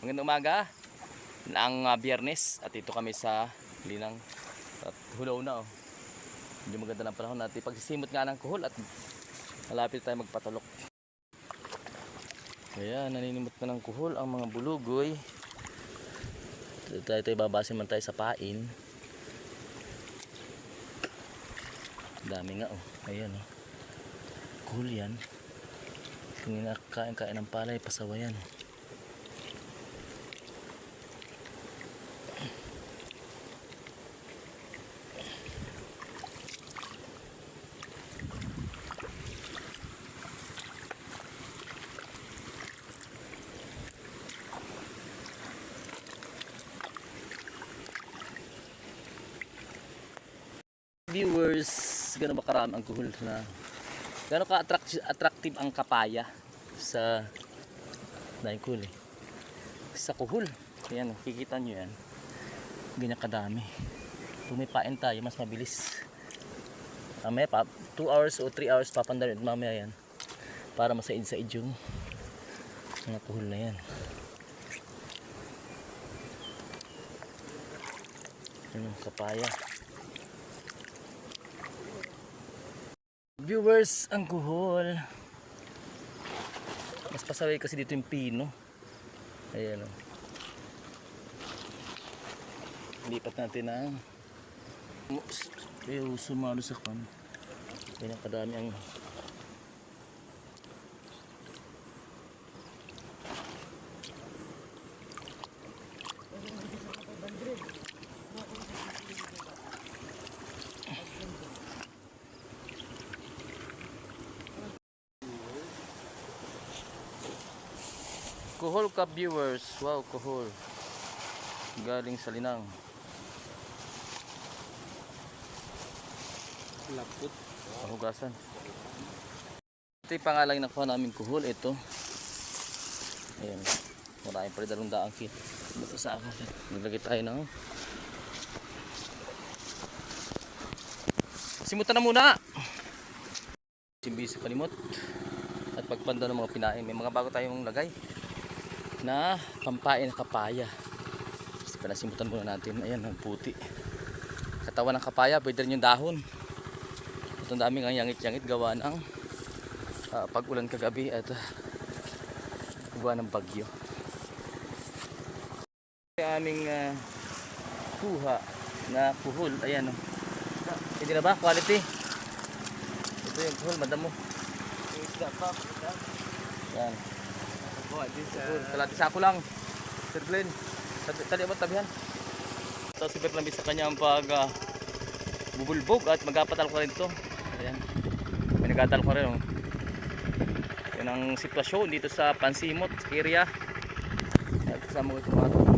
Magandang umaga. Ang uh, biyernes at ito kami sa Linang. At hulaw na oh. Medyo maganda ng panahon natin. Pagsisimot nga ng kuhol at malapit tayo magpatulok. Kaya naninimot na ng kuhol ang mga bulugoy. Dito tayo, tayo babase man tayo sa pain. Dami nga oh. Ayan oh. Kuhol yan. Kinakain-kain ng palay, pasawa yan. Viewers, gano'n ba karami ang kuhol na gano'n ka attract- attractive ang kapaya sa dahil kuhol eh. sa kuhol yan, kikita nyo yan. Ganyan kadami. Kung may pain tayo, mas mabilis. Mamaya pa, 2 hours o 3 hours papandarin mamaya yan para masaid-said yung mga kuhol na yan. Yun ang kapaya Viewers, ang kuhol. Mas pasaway kasi dito yung pino. Ayan o. Lipat natin ang Ayaw, sumalo sa kan. Ayan ang Kuhol ka viewers. Wow, kuhol. Galing sa linang. Lapot. Pahugasan. Ito yung pangalan na nakuha namin kuhol. Ito. Ayan. Maraming pa rin dalawang daang kit. Ito sa akin. Naglagay tayo na. Simutan na muna. Simbisi palimot. At pagpanda ng mga pinain. May mga bago tayong lagay. Na pampain na kapaya. Basta Panasimutan muna natin. Ayan, ang puti. Katawan ng kapaya. Pwede rin yung dahon. Ito ang daming ang yangit-yangit gawa ng ah, pag-ulan kagabi at uh, gawa ng bagyo. Aming ah, kuha na kuhol. Ayan o. Hindi na ba? Quality. Ito yung kuhol. Madam mo. Pa. Isda. Yan. Kuha din sa... Sako lang. Sir Glenn. Tali- mo tabihan. Ito si Bernabi sa kanyang pag ah, bubulbog at magapatal ko rin ito. Ayan. May nagatal ko rin. Oh. Yan ang sitwasyon dito sa Pansimot area. At kasama ko mga